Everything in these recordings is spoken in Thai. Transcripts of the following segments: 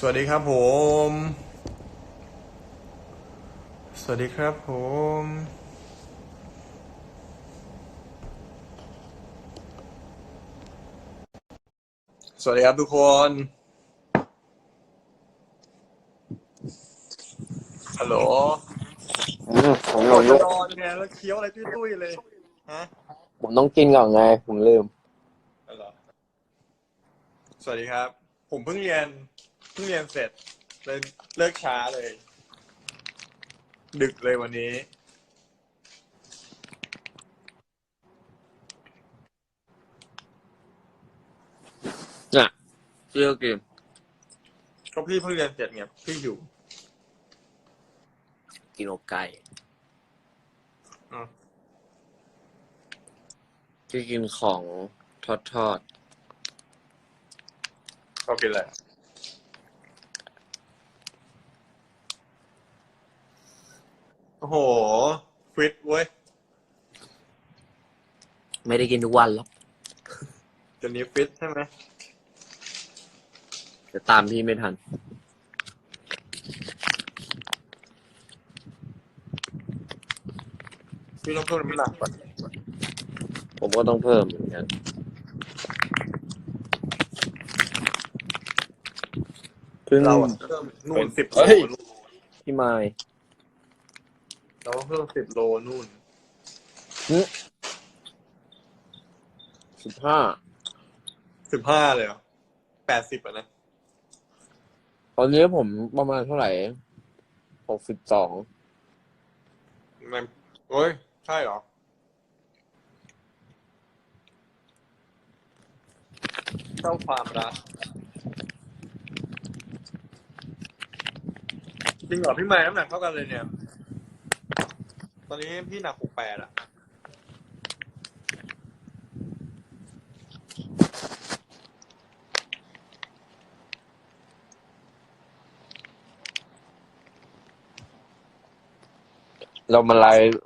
สวัสดีครับผม สวัสดีครับผม สวัสดีครับทุกคน ฮัลโหลอืมผมหลงยุนอนไงแล้วเคี้ยวอะไรตุ้ยๆเลย ฮะผมต้องกินก่อนไง ผมลืม ฮัลโหลสวัสดีครับ ผมเพิ่งเรียนเพิ่งเรียนเสร็จเลยเลิกช้าเลย ดึกเลยวันนี้ น่ะเชื่อกินก็พี่เพิ่งเรียนเสร็จไงพี่อยู่กินอกไก่อืมที่กินของทอดทอด ก็กินอะไรโอ้ โหฟิตเว้ยๆไม่ได้กินทุกวันหรอกเดี๋ยวนี้ฟิตใช่ไหมจะตามพี่ไม่ทัน พี่ต้องเพิ่มน้ำหนักก่อนผมก็ต้องเพิ่มเหมือนกันเพิ่งเราอะเพิ่มนู่นสิบโลเฮ้ยนู่นพี่ไม้เราต้องเพิ่มสิบโลนู่นสิบห้าสิบห้าเลยเหรอแปดสิบอะนะ ตอนนี้ผมประมาณเท่าไหร่หกสิบสองมันโอ้ย ใช่เหรอ เจ้าความรักจริงเหรอพี่ไม้น้ำหนักเท่ากันเลยเนี่ย ตอนนี้พี่หนักหกแปดอะเรามาไลฟ์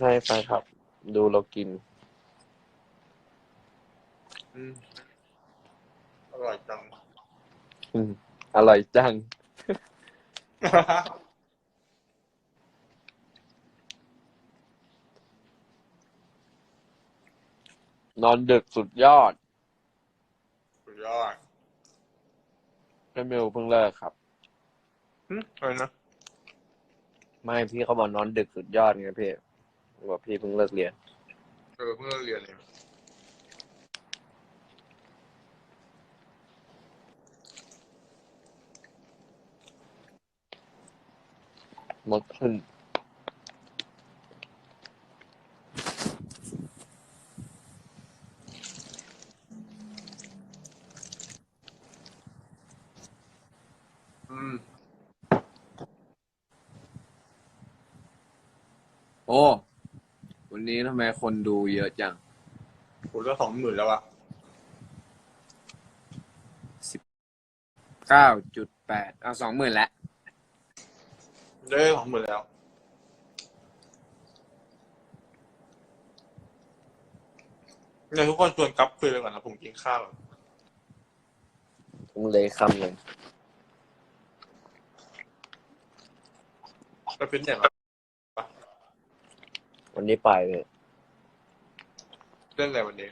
ให้แฟนคลับ ดูเรากิน อืมอร่อยจัง อืมอร่อยจัง นอนดึกสุดยอดสุดยอดแม่มิวเพิ่งเลิกครับหึอะไรนะไม่พี่เขาบอกนอนดึกสุดยอดไงพี่บอกพี่เพิ่งเลิกเรียนเออเพิ่งเลิกเรียนเองมดขึ้น อืม โอ้ วันนี้ทำ ไมคนดูเยอะจังกูก็สองหมื่นแล้วอะเก้าจุดแปดเอาสองหมื่นแล้วได้สองหมื่นแล้วเนี่ยทุกคนชวนกลับคุยไปก่อนนะผมกินข้าวก่อนผมเลยคำหนึ่งไปฟิตเนสปะวันนี้ไปเลย เล่นอะไรวันนี้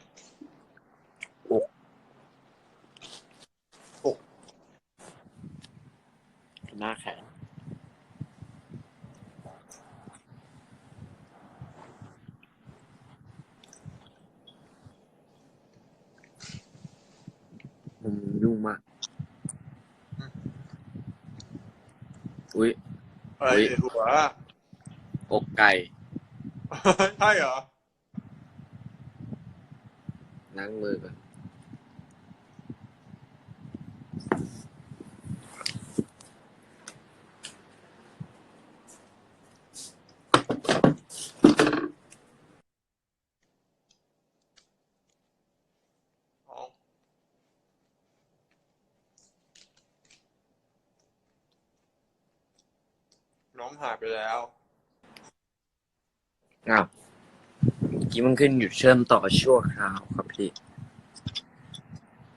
หน้าแข็งมันยุ่งมาก อุ้ย อะไรเฮ้ยในหัวอกไก่ ใช่เหรอ ล้างมือก่อนน้องหายไปแล้ว เมื่อกี้มันขึ้นหยุดเชื่อมต่อชั่วคราวครับพี่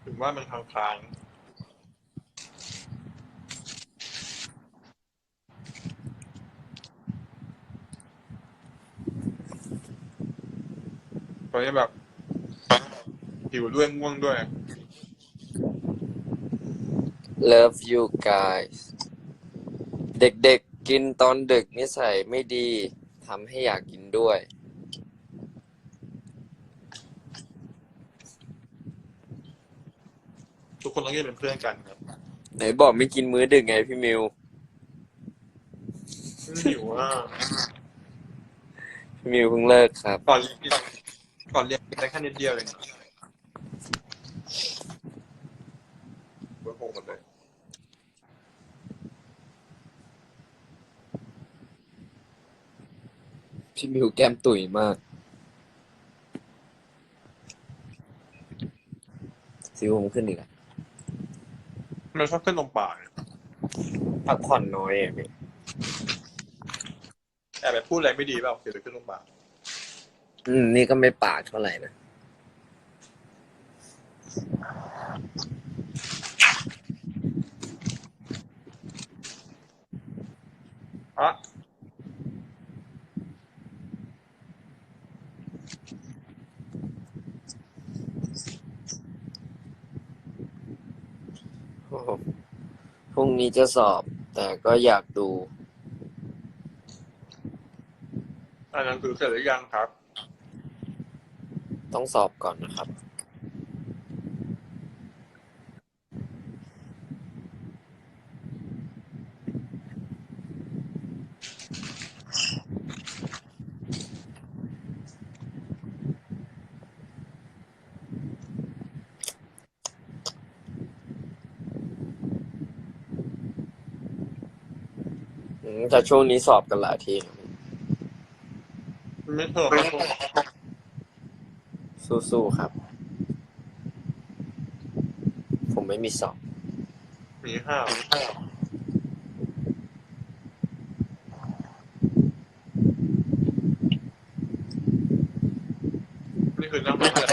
ถือว่ามันคลางคลางตอนนี้แบบหิวด้วยง่วงด้วย Love you guys เด็กๆกินตอนดึกนิสัยไม่ดีทำให้อยากกินด้วย ทุกคนต้องเรียนเป็นเพื่อนกันครับไหนบอกไม่กินมื้อดึกไงพี่มิว หิวอะพี่มิวเพิ่งเลิกครับ ก่อนเรียนก่อนเรียนกินได้แค่นิดเดียวเองเบื่อโงหมดเลยพี่มิวแก้มตุ๋ยมากซิวผมขึ้นอีกอะ มันชอบขึ้นตรงปากเนี่ยพักผ่อนน้อยอะพี่แอบไปพูดอะไรไม่ดีเปล่าเดี๋ยวจะขึ้นตรงปากอืม นี่ก็ไม่ปากเท่าไหร่นะ อะ โอ้โหพ รุ่งนี้จะสอบ แต่ก็อยากดูอ่านหนังสือเสร็จหรือยังครับ ต้องสอบก่อนนะครับ อืม แต่ช่วงนี้สอบกันหลายทีนะพี่ไม่เถอะไม่เถอะสู้ๆครับ ผมไม่มีสอบมีห้านี่คือนั่งไม่ได้อ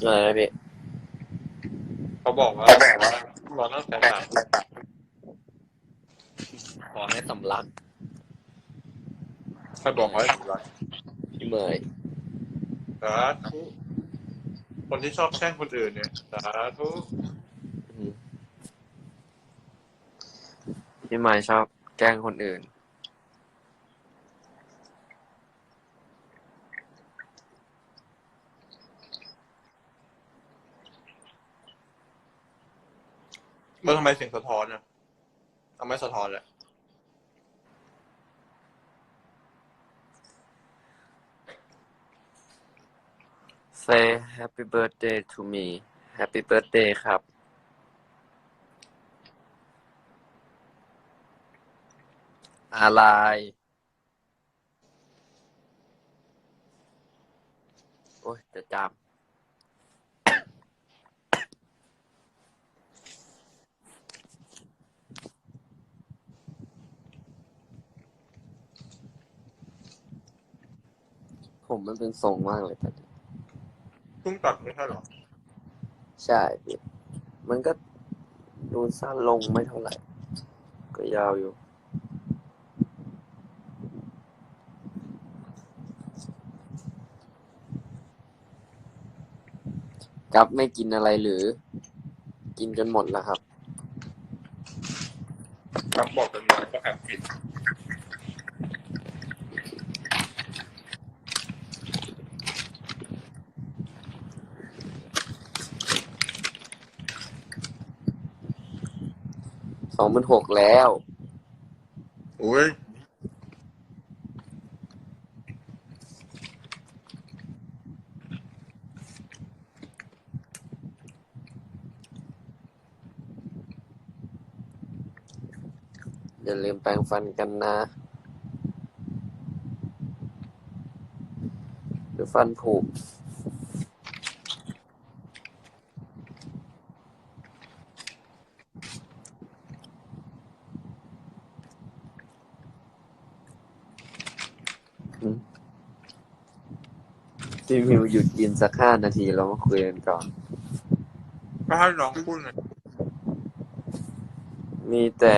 ะไรนะพี่เขาบอกว่าร้อนตั้งแต่สาม ขอให้สำลักใครบอกว่าถึงไรพี่เมยสาธุคนที่ชอบแช่งคนอื่นเนี่ยสาธุอืมพี่เมยชอบแกล้งคนอื่น เมื่อทำไมเสียงสะท้อนอะทำไมสะท้อนแหละ Say happy birthday to me Happy birthday ครับ อะไร โอ้ยจะจามผมมันเป็นทรงมากเลยตอนนี้ เพิ่งตัดไม่ใช่เหรอ ใช่พี่มันก็ดูสั้นลงไม่เท่าไหร่ ก็ยาวอยู่ กับไม่กินอะไรหรือ กินจนหมดแล้วครับ ครับบอกกันมาก็แอบกิน องพันหกแล้วอุ้ยอย่าลืมแปรงฟันกันนะหรือฟันผุ พี่มิวหยุดกินสักห้านาทีแล้วมาคุยกันก่อน ก็ให้น้องพูดหน่อยมีแต่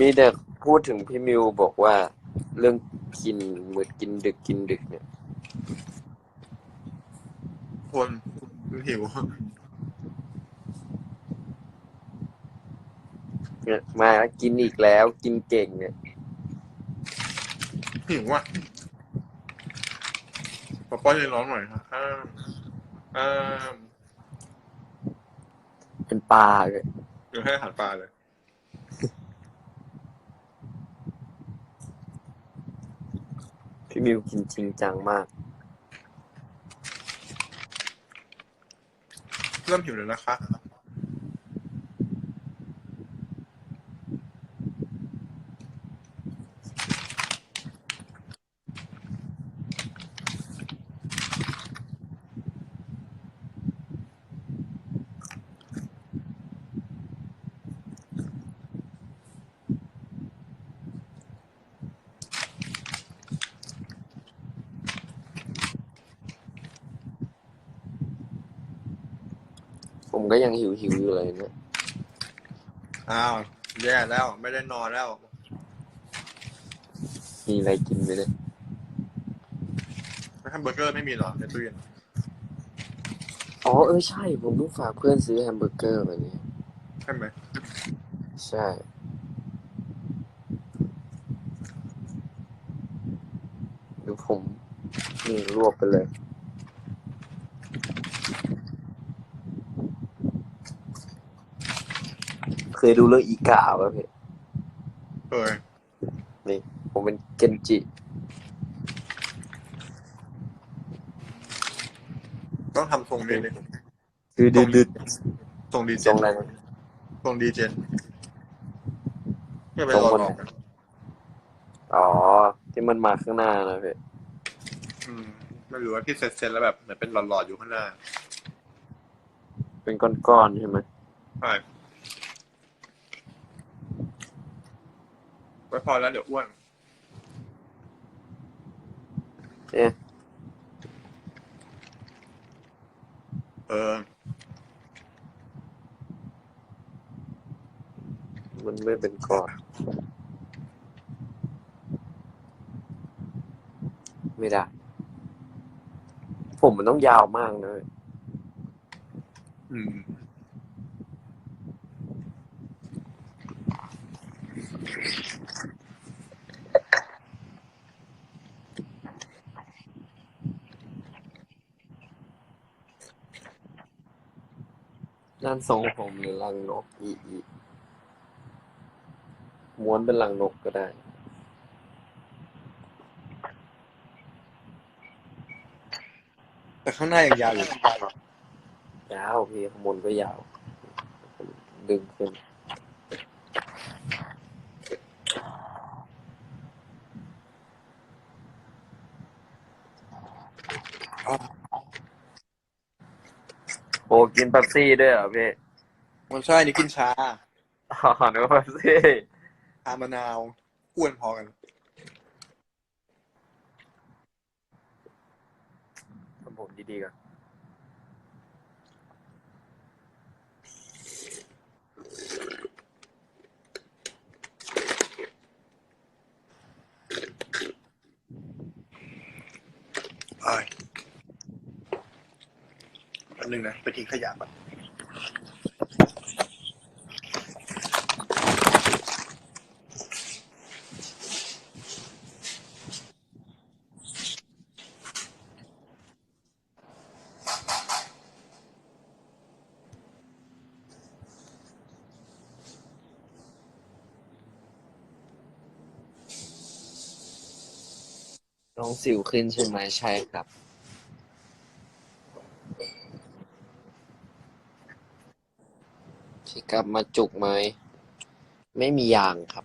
มีแต่พูดถึงพี่มิวบอกว่า เรื่องกินมืดกินดึกกินดึกเนี่ย คนหิวเนี่ยมากินอีกแล้วกินเก่งเนี่ย หิวอะ ป้าป้อนเลยร้อนหน่อยครับอ้ามอ้ามเป็นปลาเลยเดี๋ยวให้อาหารปลาเลย พี่มิวกินจริงจังมาก เริ่มหิวแล้วนะคะ ก็ยังหิวหิวๆอยู่เลยเนี่ยอ้าวแย่แล้ว ไม่ได้นอนแล้ว มีอะไรกินไหมเนี่ยแฮมเบอร์เกอร์ไม่มีเหรอในตู้เย็นอ๋อเออใช่ ผมต้องฝากเพื่อนซื้อแฮมเบอร์เกอร์มาเนี่ยใช่ไหมใช่ เดี๋ยวผมนี่รวบไปเลย เคยดูเรื่องอีกาป่ะพี่เออนี่ ผมเป็นเกนจิ ต้องทำทรงนี้เลยคือดืดดืดทรงดีเจทรงนอะไรนะทรงดีเจนเนี่ยไปทรงรอบนรอกันอ๋อ ที่มันมาข้างหน้านะพี่อืมไม่รู้ว่าพี่เซ็ตเซ็ตแล้วแบบเหมือนเป็นหลอดๆอยู่ข้างหน้า เป็นก้อนๆใช่ไหมใช่ ไว้พอแล้วเดี๋ยวอ้วนเอ๊ะเออ มันไม่เป็นก้อนไม่ได้ ผมมันต้องยาวมากนะเว้ยอืม ด้านทรงผมหรือรังนกอีอีม้วนเป็นรังนกก็ได้ แต่ข้างหน้ายังยาวอยู่ยาวพี่ข้างบนก็ยาว ดึงขึ้น อ้กินเป๊ปซี่ด้วยเหรอพี่มันใช่นี่กินชาอ๋อนึกว่าเป๊ปซี่ชามะนาวอ้วนพอกันทำผมดีๆก่อน ไอ้แป๊บ นึงนะ ไปทิ้งขยะก่อนน้องสิวขึ้นใช่ไหมใช่ครับ ที่ กลับมาจุกไหม ไม่มียางครับ